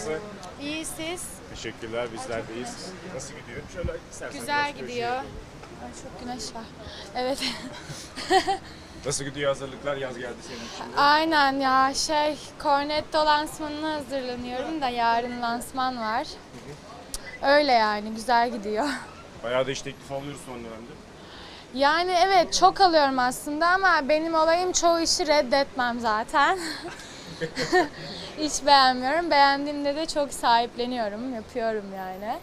Nasılsın? İyi siz? Teşekkürler bizler de iyiyiz. Nasıl gidiyor? Şöyle istersen Güzel biraz köşeye gidiyor. Ay çok güneş var. Evet. Nasıl gidiyor hazırlıklar? Yaz geldi senin için. Aynen ya şey Cornetto lansmanına hazırlanıyorum da yarın lansman var. Öyle yani güzel gidiyor. Bayağı da iş teklifi alıyoruz son dönemde. Yani evet çok alıyorum aslında ama benim olayım çoğu işi reddetmem zaten. Hiç beğenmiyorum. Beğendiğimde de çok sahipleniyorum, yapıyorum yani.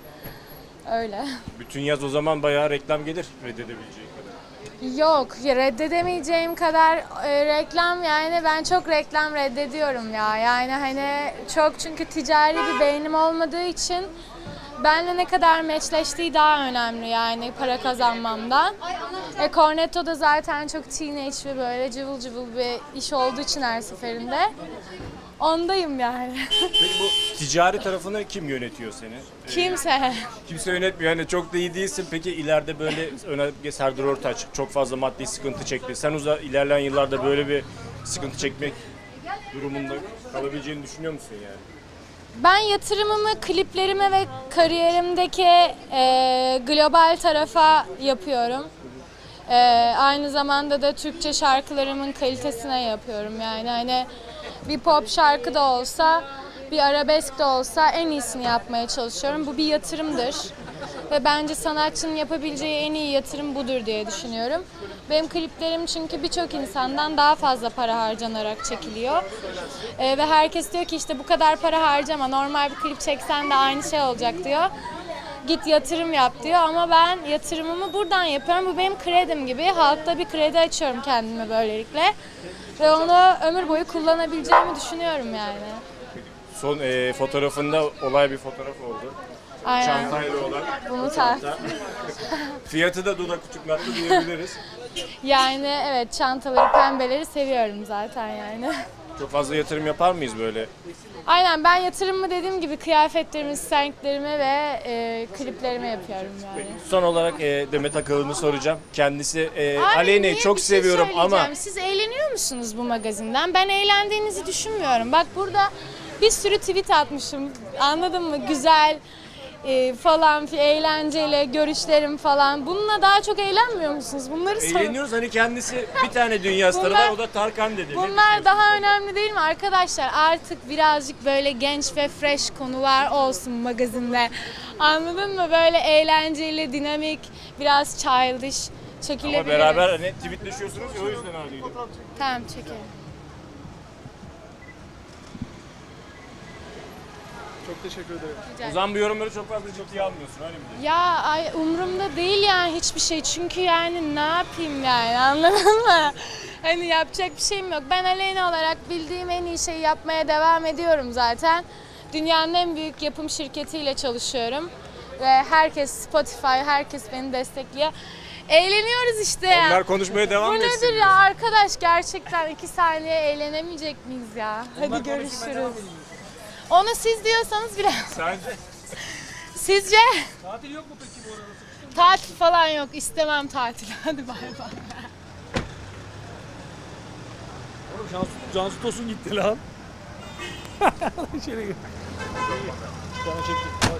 Öyle. Bütün yaz o zaman bayağı reklam gelir reddedebileceği kadar. Yok, reddedemeyeceğim kadar e, reklam yani ben çok reklam reddediyorum ya. Yani hani çok çünkü ticari bir beynim olmadığı için benle ne kadar meçleştiği daha önemli yani para kazanmamdan. E Cornetto da zaten çok teenage ve böyle cıvıl cıvıl bir iş olduğu için her seferinde. Ondayım yani. Peki bu ticari tarafını kim yönetiyor seni? Kimse. Kimse yönetmiyor. Yani çok da iyi değilsin. Peki ileride böyle özellikle Serdar Ortaç çok fazla maddi sıkıntı çekti. Sen uza ilerleyen yıllarda böyle bir sıkıntı çekmek durumunda kalabileceğini düşünüyor musun yani? Ben yatırımımı kliplerime ve kariyerimdeki e, global tarafa yapıyorum. E, aynı zamanda da Türkçe şarkılarımın kalitesine yapıyorum. Yani hani bir pop şarkı da olsa, bir arabesk de olsa en iyisini yapmaya çalışıyorum. Bu bir yatırımdır. Ve bence sanatçının yapabileceği en iyi yatırım budur diye düşünüyorum. Benim kliplerim çünkü birçok insandan daha fazla para harcanarak çekiliyor. Ee, ve herkes diyor ki işte bu kadar para harcama, normal bir klip çeksen de aynı şey olacak diyor. Git yatırım yap diyor ama ben yatırımımı buradan yapıyorum. Bu benim kredim gibi. Halkta bir kredi açıyorum kendime böylelikle. Ve onu ömür boyu kullanabileceğimi düşünüyorum yani. Son e, fotoğrafında olay bir fotoğraf oldu. Aynen. Çantayla olan. Bunu Fiyatı da dudak uçuklatlı diyebiliriz. Yani evet çantaları, pembeleri seviyorum zaten yani. Çok fazla yatırım yapar mıyız böyle? Aynen ben yatırımımı dediğim gibi kıyafetlerimi, senklerime ve e, kliplerime yapıyorum yani. Son olarak e, Demet Akalın'ı soracağım. Kendisi e, Abi Aleyna'yı çok bir şey seviyorum ama söyleyeceğim. Siz eğleniyor musunuz bu magazinden? Ben eğlendiğinizi düşünmüyorum. Bak burada bir sürü tweet atmışım. Anladın mı? Güzel e, falan, eğlenceli görüşlerim falan. Bununla daha çok eğlenmiyor musunuz? Bunları sor- eğleniyoruz. Hani kendisi bir tane dünya starı Bunlar- var o da Tarkan dedi. Ne Bunlar daha önemli değil mi arkadaşlar? Artık birazcık böyle genç ve fresh konular olsun magazinde. Anladın mı? Böyle eğlenceli, dinamik, biraz childish. Ama beraber hani tweetleşiyorsunuz ya o yüzden öyleydi. Tamam çekelim. Çok teşekkür ederim. O zaman bu yorumları çok fazla ciddiye almıyorsun öyle mi? diyorsun? Ya ay umurumda değil yani hiçbir şey. Çünkü yani ne yapayım yani anladın mı? Hani yapacak bir şeyim yok. Ben Aleyna olarak bildiğim en iyi şeyi yapmaya devam ediyorum zaten. Dünyanın en büyük yapım şirketiyle çalışıyorum. Ve herkes Spotify, herkes beni destekliyor. Eğleniyoruz işte ya. Onlar konuşmaya devam Bu mı etsin nedir ya diyorsun? arkadaş gerçekten iki saniye eğlenemeyecek miyiz ya? Hadi görüşürüz. Onu siz diyorsanız biraz. Sence? Sizce? Tatil yok mu peki bu arada? Tatil falan yok. istemem tatil. Hadi bay bay. Oğlum Cansu, Cansu Tosun gitti lan. Gir. Bir tane çektik.